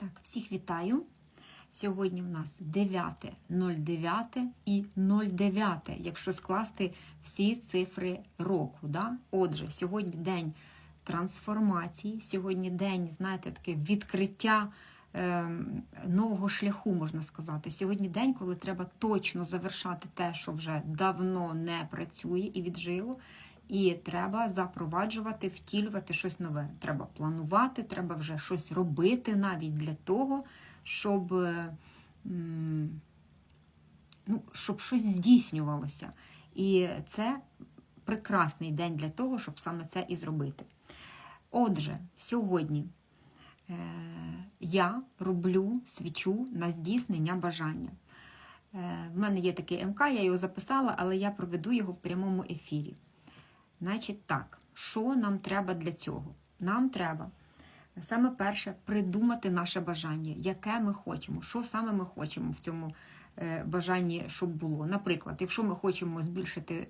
Так, всіх вітаю. Сьогодні у нас 9.09 і 09, якщо скласти всі цифри року. Да? Отже, сьогодні день трансформації, сьогодні день, знаєте, таке відкриття е, нового шляху, можна сказати. Сьогодні день, коли треба точно завершати те, що вже давно не працює і віджило. І треба запроваджувати, втілювати щось нове. Треба планувати, треба вже щось робити навіть для того, щоб, е, ну, щоб щось здійснювалося. І це прекрасний день для того, щоб саме це і зробити. Отже, сьогодні е, я роблю свічу на здійснення бажання. Е, в мене є такий МК, я його записала, але я проведу його в прямому ефірі. Значить, так, що нам треба для цього? Нам треба саме перше придумати наше бажання, яке ми хочемо, що саме ми хочемо в цьому е, бажанні, щоб було. Наприклад, якщо ми хочемо збільшити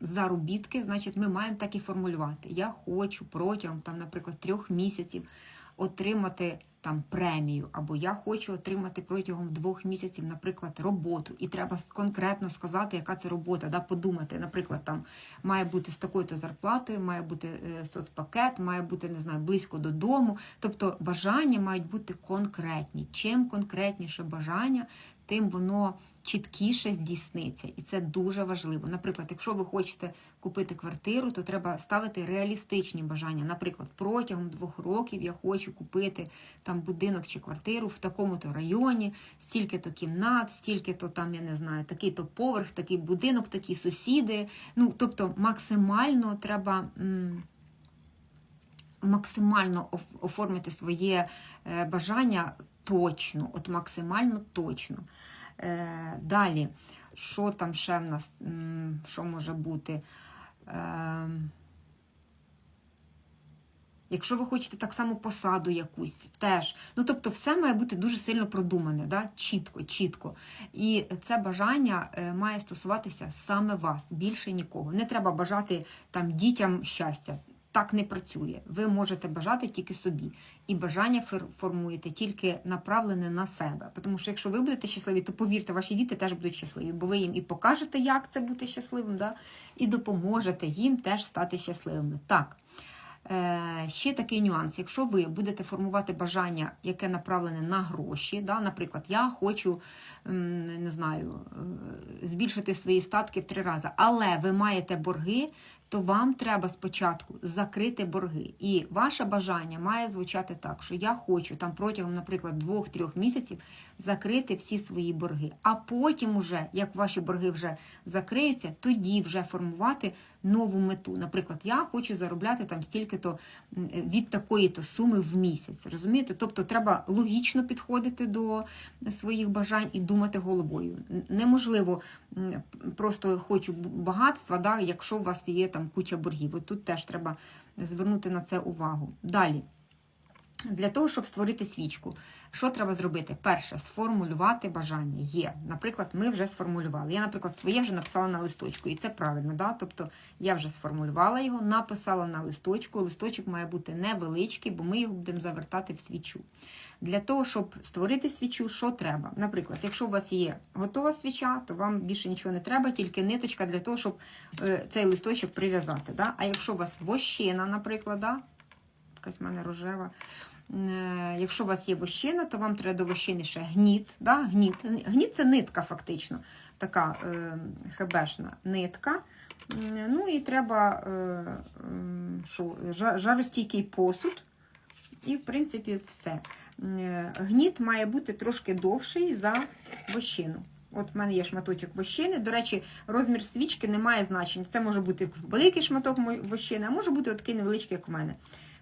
заробітки, значить ми маємо так і формулювати. Я хочу протягом, там, наприклад, трьох місяців отримати там премію, або я хочу отримати протягом двох місяців, наприклад, роботу. І треба конкретно сказати, яка це робота, да, подумати. Наприклад, там має бути з такою-то зарплатою, має бути е, соцпакет, має бути, не знаю, близько додому. Тобто бажання мають бути конкретні. Чим конкретніше бажання, тим воно чіткіше здійсниться, і це дуже важливо. Наприклад, якщо ви хочете купити квартиру, то треба ставити реалістичні бажання. Наприклад, протягом двох років я хочу купити там будинок чи квартиру в такому-то районі, стільки-то кімнат, стільки-то там, я не знаю, такий-то поверх, такий будинок, такі сусіди. Ну, тобто, максимально треба. м, Максимально оформити своє е, бажання точно, от максимально точно. Е, Далі, що там ще в нас, що може бути? Е, Якщо ви хочете так само посаду якусь, теж. Ну, тобто, все має бути дуже сильно продумане, да? чітко, чітко. І це бажання має стосуватися саме вас, більше нікого. Не треба бажати там дітям щастя. Так не працює. Ви можете бажати тільки собі. І бажання формуєте тільки направлене на себе. Тому що якщо ви будете щасливі, то повірте, ваші діти теж будуть щасливі, бо ви їм і покажете, як це бути щасливим, да? і допоможете їм теж стати щасливими. Так. Е, Ще такий нюанс. Якщо ви будете формувати бажання, яке направлене на гроші, да, наприклад, я хочу не знаю, е, збільшити свої статки в три рази, але ви маєте борги, то вам треба спочатку закрити борги. І ваше бажання має звучати так, що я хочу там протягом, наприклад, двох-трьох місяців закрити всі свої борги. А потім, уже, як ваші борги вже закриються, тоді вже формувати нову мету. Наприклад, я хочу заробляти там стільки-то від такої-то суми в місяць. Розумієте? Тобто треба логічно підходити до своїх бажань і думати головою. Неможливо просто хочу багатства, да, якщо у вас є там куча боргів. От тут теж треба звернути на це увагу. Далі. Для того, щоб створити свічку, що треба зробити? Перше, сформулювати бажання. Є. Наприклад, ми вже сформулювали. Я, наприклад, своє вже написала на листочку, і це правильно. Да? Тобто я вже сформулювала його, написала на листочку. Листочок має бути невеличкий, бо ми його будемо завертати в свічу. Для того, щоб створити свічу, що треба? Наприклад, якщо у вас є готова свіча, то вам більше нічого не треба, тільки ниточка для того, щоб е, цей листочок прив'язати. Да? А якщо у вас вощина, наприклад, да? Якась в мене рожева. Е, Якщо у вас є вощина, то вам треба до вощини ще гніт. Да? Гніт. Гніт це нитка, фактично, така е, хебешна нитка. Ну і треба е, м, що, жаростійкий посуд. І, в принципі, все. Е, Гніт має бути трошки довший за вощину. От в мене є шматочок вощини. До речі, розмір свічки не має значення. Це може бути великий шматок вощини, а може бути такий невеличкий, як в мене.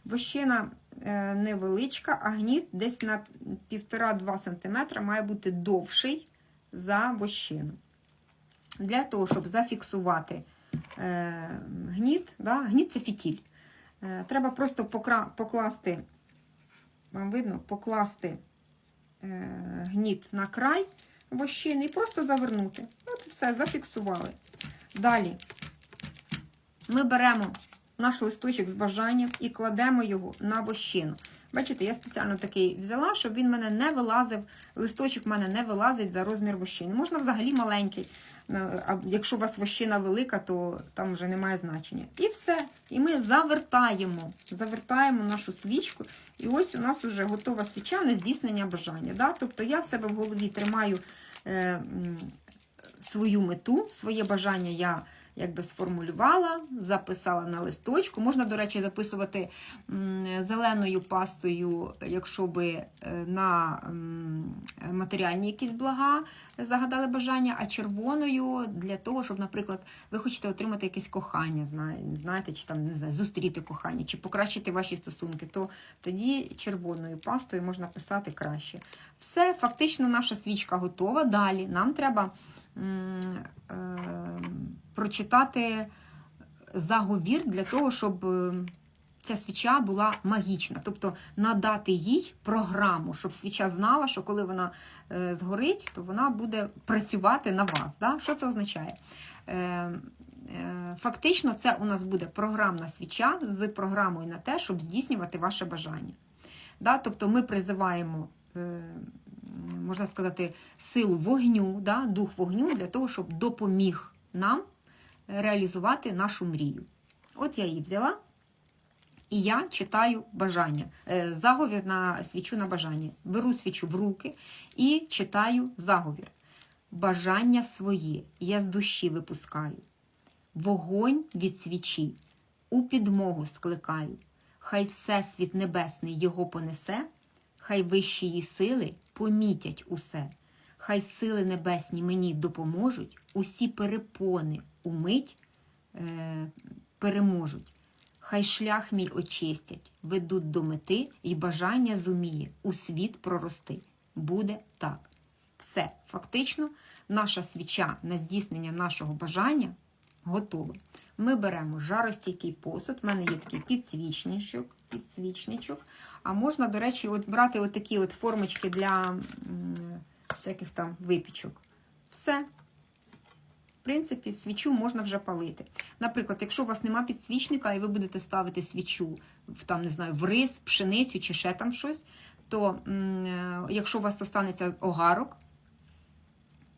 Вощина е, невеличка, а гніт десь на 1,5-2 см має бути довший за вощину. Для того, щоб зафіксувати е, гніт, да, гніт це фітіль. Е, треба просто покласти, вам видно, покласти гніт на край вощини і просто завернути. От і все, зафіксували. Далі ми беремо наш листочок з бажанням і кладемо його на вощину. Бачите, я спеціально такий взяла, щоб він мене не вилазив, листочок в мене не вилазить за розмір вощини. Можна взагалі маленький. Е, А якщо у вас вощина велика, то там вже немає значення. І все. І ми завертаємо, завертаємо нашу свічку. І ось у нас вже готова свіча на здійснення бажання. Да? Тобто я в себе в голові тримаю е, свою мету, своє бажання я якби сформулювала, записала на листочку. Можна, до речі, записувати зеленою пастою, якщо ви е, на матеріальні якісь блага загадали бажання, а червоною для того, щоб, наприклад, ви хочете отримати якесь кохання, знаєте, чи там не знаю, зустріти кохання, чи покращити ваші стосунки, то тоді червоною пастою можна писати краще. Все, фактично, наша свічка готова. Далі нам треба прочитати заговір для того, щоб е, ця свіча була магічна. Тобто надати їй програму, щоб свіча знала, що коли вона е, згорить, то вона буде працювати на вас. Да? Що це означає? Е, е, Фактично, це у нас буде програмна свіча з програмою на те, щоб здійснювати ваше бажання. Да? Тобто ми призиваємо, е, можна сказати, силу вогню, да? дух вогню для того, щоб допоміг нам реалізувати нашу мрію. От я її взяла, і я читаю бажання, е, заговір на свічу на бажання. Беру свічу в руки і читаю заговір. Бажання своє я з душі випускаю. Вогонь від свічі у підмогу скликаю. Хай Всесвіт Небесний його понесе, хай вищі її сили помітять усе. Хай сили небесні мені допоможуть, усі перепони умить е, переможуть. Хай шлях мій очистять, ведуть до мети і бажання зуміє у світ прорости. Буде так. Все, фактично, наша свіча на здійснення нашого бажання готова. Ми беремо жаростійкий посуд. У мене є такий підсвічничок, підсвічничок. А можна, до речі, от брати от такі от формочки для всяких там випічок. Все. В принципі, свічу можна вже палити. Наприклад, якщо у вас нема підсвічника, і ви будете ставити свічу в там, не знаю, в рис, пшеницю чи ще там щось, то е, якщо у вас останеться огарок,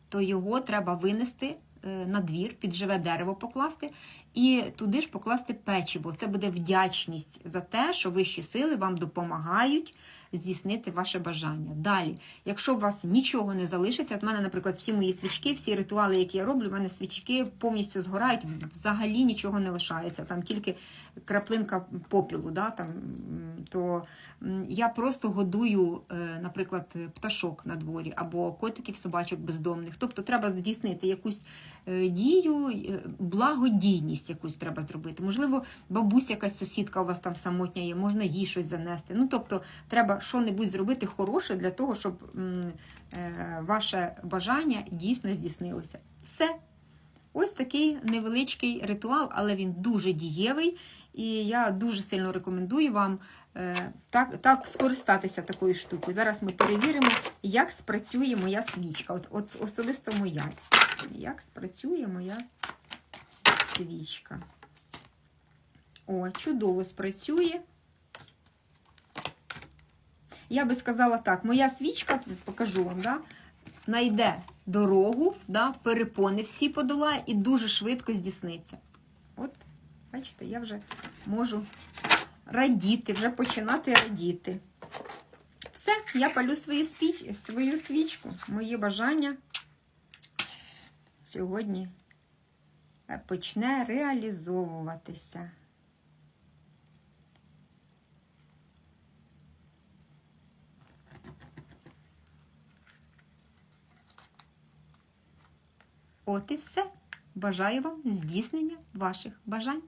то його треба винести на двір, під живе дерево покласти, і туди ж покласти печиво. Це буде вдячність за те, що вищі сили вам допомагають здійснити ваше бажання. Далі, якщо у вас нічого не залишиться, от мене, наприклад, всі мої свічки, всі ритуали, які я роблю, в мене свічки повністю згорають, взагалі нічого не лишається. Там тільки краплинка попілу, да, там, то я просто годую, е, наприклад, пташок на дворі або котиків, собачок бездомних. Тобто треба здійснити якусь е, дію, е, благодійність якусь треба зробити. Можливо, бабуся якась сусідка у вас там самотня є, можна їй щось занести. Ну, тобто, треба що-небудь зробити хороше для того, щоб е, ваше бажання дійсно здійснилося. Все. Ось такий невеличкий ритуал, але він дуже дієвий, і я дуже сильно рекомендую вам е, так, так скористатися такою штукою. Зараз ми перевіримо, як спрацює моя свічка. От, от особисто моя. Як спрацює моя свічка. О, чудово спрацює. Я би сказала так, моя свічка, покажу вам, да, знайде дорогу, да, перепони всі подолає і дуже швидко здійсниться. От, бачите, я вже можу радіти, вже починати радіти. Все, я палю свою, свіч, свою свічку. Моє бажання сьогодні е, почне реалізовуватися. От і все. Бажаю вам здійснення ваших бажань.